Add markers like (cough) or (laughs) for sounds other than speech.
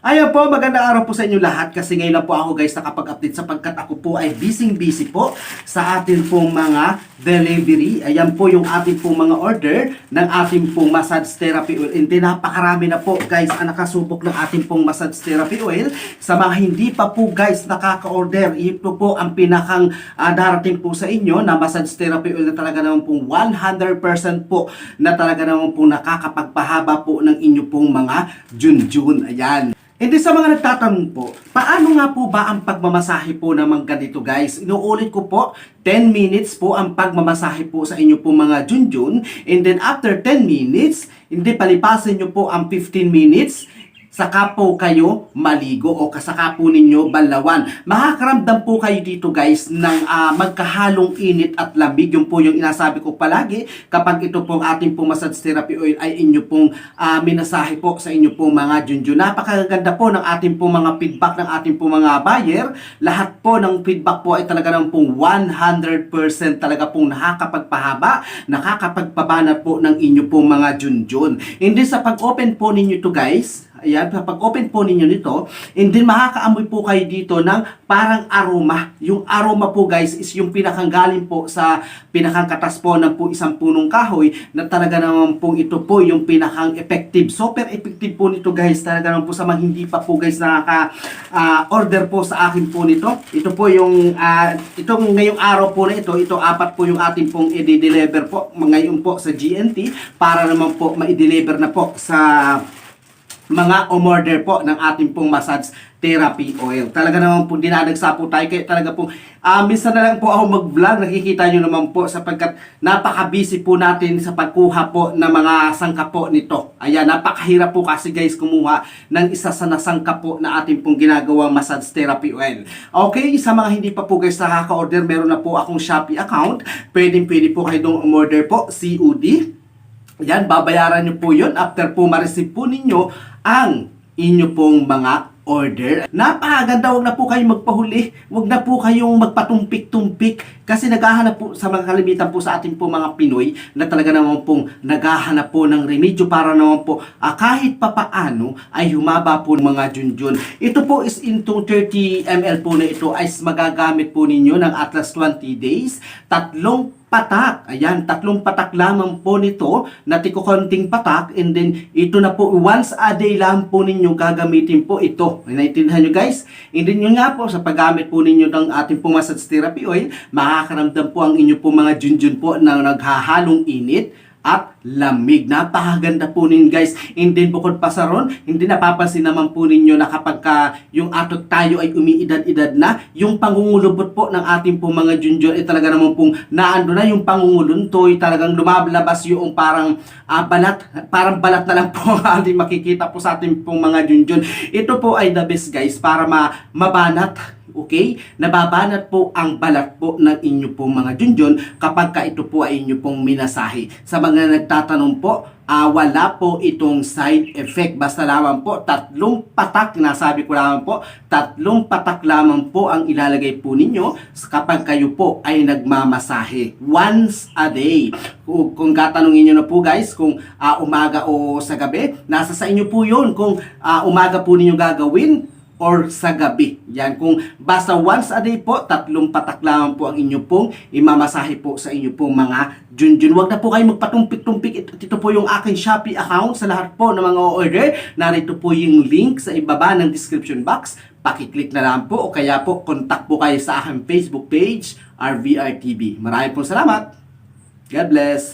Ayan po, magandang araw po sa inyo lahat kasi ngayon lang po ako guys nakapag-update sapagkat ako po ay busy-busy po sa atin pong mga delivery. Ayan po yung ating pong mga order ng ating pong massage therapy oil. Hindi napakarami na po guys ang nakasubok ng ating pong massage therapy oil. Sa mga hindi pa po guys nakaka-order, ito po ang pinakang ah, darating po sa inyo na massage therapy oil na talaga naman pong 100% po na talaga naman po nakakapagpahaba po ng inyo pong mga junjun. Ayan. Hindi sa mga nagtatanong po, paano nga po ba ang pagmamasahe po naman ganito guys? Inuulit ko po, 10 minutes po ang pagmamasahe po sa inyo po mga junjun. And then after 10 minutes, hindi palipasin nyo po ang 15 minutes saka po kayo maligo o kasaka po ninyo balawan. Makakaramdam po kayo dito guys ng ah, magkahalong init at lamig. Yung po yung inasabi ko palagi kapag ito pong ating pong massage therapy oil ay inyo pong ah, minasahe po sa inyo pong mga junjun. Napakaganda po ng ating pong mga feedback ng ating pong mga buyer. Lahat po ng feedback po ay talaga naman pong 100% talaga pong nakakapagpahaba, nakakapagpabanat po ng inyo pong mga junjun. Hindi sa pag-open po ninyo to guys, Ayan, kapag open po ninyo nito, and then makakaamoy po kayo dito ng parang aroma. Yung aroma po guys is yung pinakanggaling po sa pinakang katas po ng po isang punong kahoy na talaga naman po ito po yung pinakang effective. Super effective po nito guys. Talaga naman po sa mga hindi pa po guys nakaka ah, order po sa akin po nito. Ito po yung ah, itong ngayong araw po na ito, ito apat po yung ating pong i-deliver po ngayon po sa GNT para naman po ma-deliver na po sa mga umorder po ng ating pong massage therapy oil. Talaga naman po dinadagsa po tayo. Kaya talaga po, ah minsan na lang po ako mag-vlog. Nakikita nyo naman po sapagkat napaka-busy po natin sa pagkuha po ng mga sangka po nito. Ayan, napakahirap po kasi guys kumuha ng isa sa nasangka po na ating pong ginagawang massage therapy oil. Okay, sa mga hindi pa po guys nakaka-order, meron na po akong Shopee account. Pwedeng pwede po kayo dong umorder po, COD. Yan, babayaran nyo po yun after po ma-receive po ninyo ang inyo pong mga order. Napakaganda, wag na po kayong magpahuli. Wag na po kayong magpatumpik-tumpik. Kasi naghahanap po sa mga kalimitan po sa ating po mga Pinoy na talaga naman pong naghahanap po ng remedyo para naman po ah, kahit papaano ay humaba po ng mga junjun. Ito po is into 30 ml po na ito ay magagamit po ninyo ng Atlas 20 days. Tatlong patak. Ayan, tatlong patak lamang po nito na tiko konting patak and then ito na po once a day lang po ninyo gagamitin po ito. Naintindihan nyo guys? And then yun nga po sa paggamit po ninyo ng ating po therapy oil, makakaramdam po ang inyo po mga junjun po na naghahalong init at lamig. Napakaganda po ninyo guys. And then bukod pa sa ron, hindi napapansin naman po ninyo na kapag ka yung atot tayo ay umiidad-edad na, yung pangungulubot po ng ating po mga junjun ay talaga naman pong naando na yung pangunguluntoy, talagang lumablabas yung parang ah, balat, parang balat na lang po ang (laughs) ating makikita po sa ating pong mga junjun. Ito po ay the best guys para ma mabanat Okay? Nababanat po ang balat po ng inyo pong mga junjun kapag ka ito po ay inyo pong minasahe. Sa mga nagtatanong po, ah, wala po itong side effect. Basta lamang po, tatlong patak, nasabi ko lamang po, tatlong patak lamang po ang ilalagay po ninyo kapag kayo po ay nagmamasahe. Once a day. Kung, kung katanungin nyo na po guys, kung ah, umaga o sa gabi, nasa sa inyo po yun. Kung ah, umaga po ninyo gagawin, or sa gabi. Yan, kung basta once a day po, tatlong patak lamang po ang inyo pong imamasahe po sa inyo pong mga junjun. Huwag na po kayo magpatumpik-tumpik. Ito, ito po yung aking Shopee account sa lahat po ng mga order. Narito po yung link sa ibaba ng description box. Pakiclick na lang po o kaya po contact po kayo sa aking Facebook page, RVRTV. Maraming po salamat. God bless.